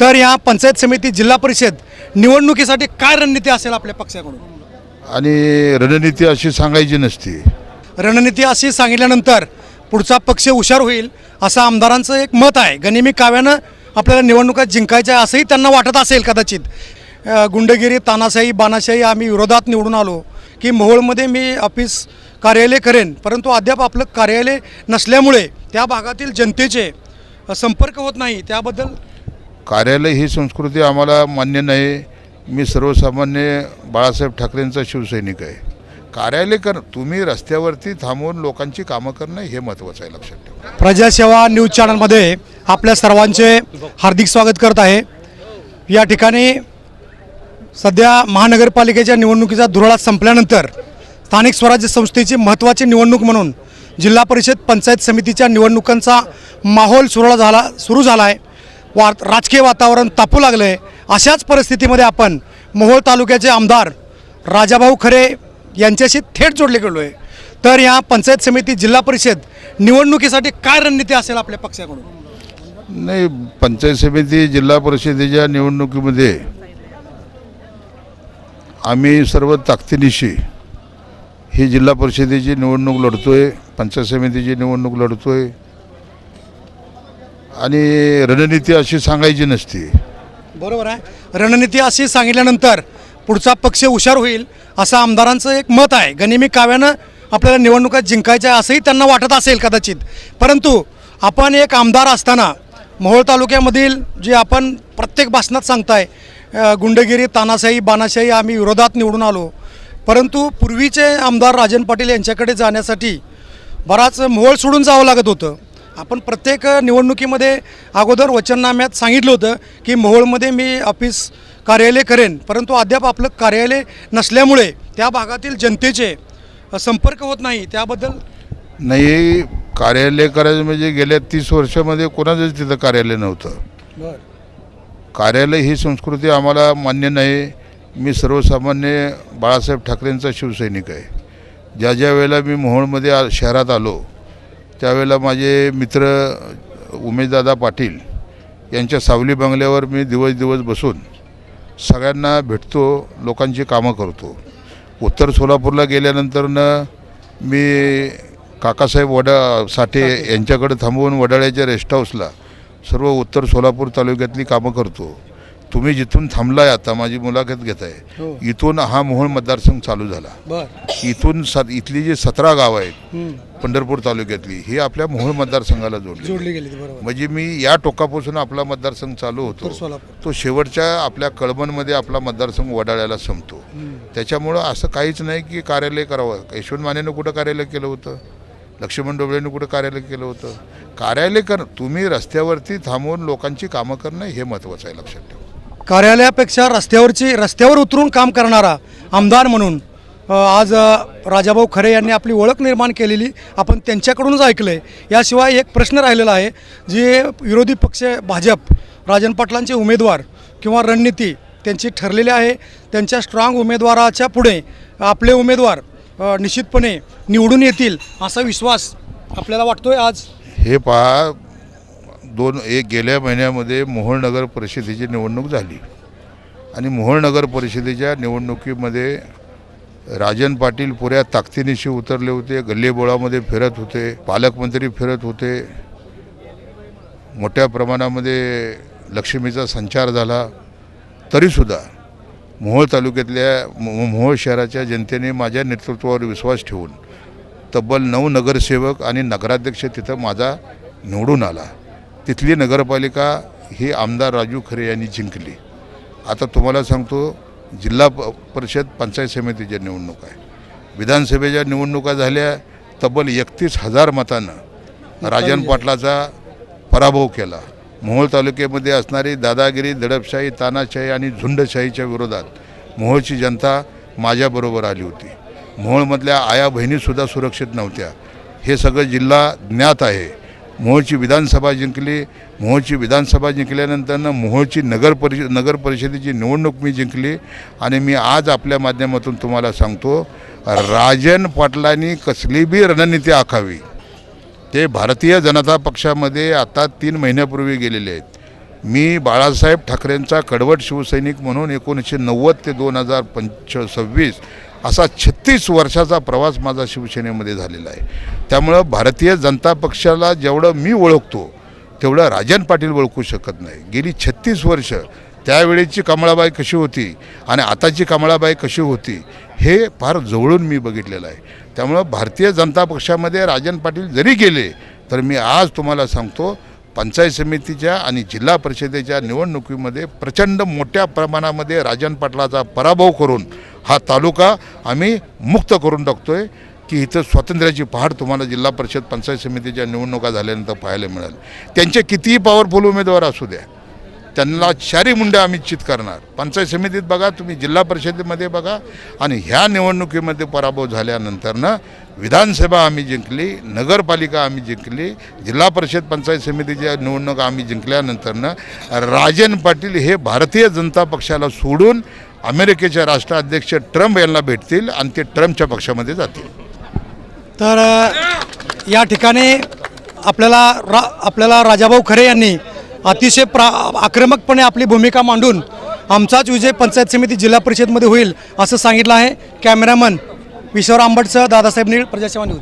तर या पंचायत समिती जिल्हा परिषद निवडणुकीसाठी काय रणनीती असेल आपल्या पक्षाकडून? आणि रणनीती अशी सांगायची नसती. रणनीती अशी सांगितल्यानंतर पुढचा पक्ष हुशार होईल असं आमदारांचं एक मत आहे. गनिमी काव्यानं आपल्याला निवडणुका जिंकायच्या आहे असंही त्यांना वाटत असेल कदाचित. अ, गुंडगिरी तानाशाही बानाशाही आम्ही विरोधात निवडून आलो. की मोहोळमध्ये मी ऑफिस कार्यालय करेन परंतु अद्याप आपलं कार्यालय नसल्यामुळे त्या भागातील जनतेचे संपर्क होत नाही. त्याबद्दल कार्यालय ही संस्कृती आम्हाला मान्य नाही. मी सर्वसामान्य बाळासाहेब ठाकरेंचा शिवसैनिक आहे. कार्यालय कर तुम्ही रस्त्यावरती थांबवून लोकांची कामं करणं हे महत्त्वाचं आहे लक्षात ठेवा. प्रजासेवा न्यूज चॅनलमध्ये आपल्या सर्वांचे हार्दिक स्वागत करत आहे. या ठिकाणी सध्या महानगरपालिकेच्या निवडणुकीचा धुराळा संपल्यानंतर स्थानिक स्वराज्य संस्थेची महत्त्वाची निवडणूक म्हणून जिल्हा परिषद पंचायत समितीच्या निवडणुकांचा माहोल सुरू झाला सुरू झाला आहे वा राजकीय वातावरण तापू लागलं आहे अशाच परिस्थितीमध्ये आपण मोहोळ तालुक्याचे आमदार राजाभाऊ खरे यांच्याशी थेट जोडले गेलो आहे तर या पंचायत समिती जिल्हा परिषद निवडणुकीसाठी काय रणनीती असेल आपल्या पक्षाकडून? नाही पंचायत समिती जिल्हा परिषदेच्या निवडणुकीमध्ये आम्ही सर्व ताकदीनिशी ही जिल्हा परिषदेची निवडणूक लढतो आहे पंचायत समितीची निवडणूक लढतो आहे आणि रणनीती अशी सांगायची नसती. बरोबर आहे. रणनीती अशी सांगितल्यानंतर पुढचा पक्ष हुशार होईल असं आमदारांचं एक मत आहे. गनिमी काव्यानं आपल्याला निवडणुका जिंकायच्या आहे असंही त्यांना वाटत असेल कदाचित. परंतु आपण एक आमदार असताना मोहोळ तालुक्यामधील जे आपण प्रत्येक भाषणात सांगताय गुंडगिरी तानाशाही बानाशाही आम्ही विरोधात निवडून आलो. परंतु पूर्वीचे आमदार राजन पाटील यांच्याकडे जाण्यासाठी बराच मोहोळ सोडून जावं लागत होतं. आपण प्रत्येक निवडणुकीमध्ये अगोदर वचननाम्यात सांगितलं होतं की मोहोळमध्ये मी ऑफिस कार्यालय करेन. परंतु अद्याप आपलं कार्यालय नसल्यामुळे त्या भागातील जनतेचे संपर्क होत नाही. त्याबद्दल नाही कार्यालय करायचं म्हणजे गेल्या तीस वर्षामध्ये कोणाचंच तिथं कार्यालय नव्हतं. कार्यालय ही संस्कृती आम्हाला मान्य नाही. मी सर्वसामान्य बाळासाहेब ठाकरेंचा शिवसैनिक आहे. ज्या ज्या वेळेला मी मोहोळमध्ये आ शहरात आलो त्यावेळेला माझे मित्र उमेशदादा पाटील यांच्या सावली बंगल्यावर मी दिवस दिवस बसून सगळ्यांना भेटतो लोकांची कामं करतो. उत्तर सोलापूरला गेल्यानंतरनं मी काकासाहेब वडा साठे यांच्याकडे थांबवून वडाळ्याच्या रेस्ट हाऊसला सर्व उत्तर सोलापूर तालुक्यातली कामं करतो. तुम्ही जिथून थांबलाय आता माझी मुलाखत घेत हो. आहे इथून हा मोहोळ मतदारसंघ चालू झाला. इथून सत इथली जी सतरा गावं आहेत पंढरपूर तालुक्यातली ही आपल्या मोहोळ मतदारसंघाला जोडली गेली म्हणजे मी या टोकापासून आपला मतदारसंघ चालू होतो. तो शेवटच्या आपल्या कळमनमध्ये आपला मतदारसंघ वडाळ्याला संपतो. त्याच्यामुळं असं काहीच नाही की कार्यालय करावं. यशवंत मानेनं कुठं कार्यालय केलं होतं? लक्ष्मण डोबळेंनी कुठं कार्यालय केलं होतं? कार्यालय कर तुम्ही रस्त्यावरती थांबवून लोकांची कामं करणं हे महत्त्वाचं आहे लक्षात ठेवा. कार्यालयापेक्षा रस्त्यावरची रस्त्यावर उतरून काम करणारा आमदार म्हणून आज राजाभाऊ खरे यांनी आपली ओळख निर्माण केलेली आपण त्यांच्याकडूनच ऐकलं आहे याशिवाय एक प्रश्न राहिलेला आहे जे विरोधी पक्ष भाजप राजन पाटलांचे उमेदवार किंवा रणनीती त्यांची ठरलेली आहे. त्यांच्या स्ट्रॉंग उमेदवाराच्या पुढे आपले उमेदवार निश्चितपणे निवडून येतील असा विश्वास आपल्याला वाटतोय आज? हे पहा दोन एक गेल्या महिन्यामध्ये मोहोळ नगर परिषदेची निवडणूक झाली. आणि मोहोळ नगर परिषदेच्या निवडणुकीमध्ये राजन पाटील पुऱ्या ताकदीनिशी उतरले होते गल्लीबोळामध्ये फिरत होते पालकमंत्री फिरत होते. मोठ्या प्रमाणामध्ये लक्ष्मीचा संचार झाला. तरीसुद्धा मोहोळ तालुक्यातल्या मो- मोहोळ शहराच्या जनतेने माझ्या नेतृत्वावर विश्वास ठेवून तब्बल नऊ नगरसेवक आणि नगराध्यक्ष तिथं माझा निवडून आला. तिथली नगरपालिका ही आमदार राजू खरे यांनी जिंकली. आता तुम्हाला सांगतो जिल्हा प परिषद पंचायत समितीच्या निवडणूक आहे. विधानसभेच्या निवडणुका झाल्या तब्बल एकतीस हजार मतानं राजन पाटलाचा पराभव केला. मोहोळ तालुक्यामध्ये असणारी दादागिरी दडपशाही तानाशाही आणि झुंडशाहीच्या विरोधात मोहोळची जनता माझ्याबरोबर आली होती. मोहोळमधल्या आया बहिणीसुद्धा सुरक्षित नव्हत्या. हे सगळं जिल्हा ज्ञात आहे. मोहोळची विधानसभा जिंकली. मोहोळची विधानसभा जिंकल्यानंतरनं मोहोळची नगर परिष नगर परिषदेची निवडणूक मी जिंकली. आणि मी आज आपल्या माध्यमातून तुम्हाला सांगतो राजन पाटलांनी कसली बी रणनीती आखावी. ते भारतीय जनता पक्षामध्ये आता तीन महिन्यापूर्वी गेलेले आहेत. मी बाळासाहेब ठाकरेंचा कडवट शिवसैनिक म्हणून एकोणीसशे नव्वद ते दोन हजार पंच सव्वीस असा छत्तीस वर्षाचा प्रवास माझा शिवसेनेमध्ये झालेला आहे. त्यामुळं भारतीय जनता पक्षाला जेवढं मी ओळखतो तेवढं राजन पाटील ओळखू शकत नाही. गेली छत्तीस वर्ष त्यावेळेची कमळाबाई कशी होती आणि आताची कमळाबाई कशी होती हे फार जवळून मी बघितलेलं आहे. त्यामुळं भारतीय जनता पक्षामध्ये राजन पाटील जरी गेले तर मी आज तुम्हाला सांगतो पंचायत समितीच्या आणि जिल्हा परिषदेच्या निवडणुकीमध्ये प्रचंड मोठ्या प्रमाणामध्ये राजन पाटलाचा पराभव करून हा तालुका आम्ही मुक्त करून टाकतोय की इथं स्वातंत्र्याची पहाड तुम्हाला जिल्हा परिषद पंचायत समितीच्या निवडणुका झाल्यानंतर पाहायला मिळाल. त्यांचे कितीही पॉवरफुल उमेदवार असू द्या त्यांना चारी मुंड्या आम्ही चित करणार. पंचायत समितीत बघा तुम्ही जिल्हा परिषदेमध्ये बघा आणि ह्या निवडणुकीमध्ये पराभव झाल्यानंतरनं विधानसभा आम्ही जिंकली नगरपालिका आम्ही जिंकली जिल्हा परिषद पंचायत समितीच्या निवडणुका आम्ही जिंकल्यानंतरनं राजन पाटील हे भारतीय जनता पक्षाला सोडून अमेरिकेचे राष्ट्राध्यक्ष ट्रम्प यांना भेटतील आणि ते ट्रम्पच्या पक्षामध्ये जातील. तर या ठिकाणी आपल्याला रा आपल्याला राजाभाऊ खरे यांनी अतिशय प्रा आक्रमकपणे आपली भूमिका मांडून आमचाच विजय पंचायत समिती जिल्हा परिषदमध्ये होईल असं सांगितलं आहे कॅमेरामन विश्वर आंबटसह दादासाहेब नीळ प्रजासेवा न्यूज.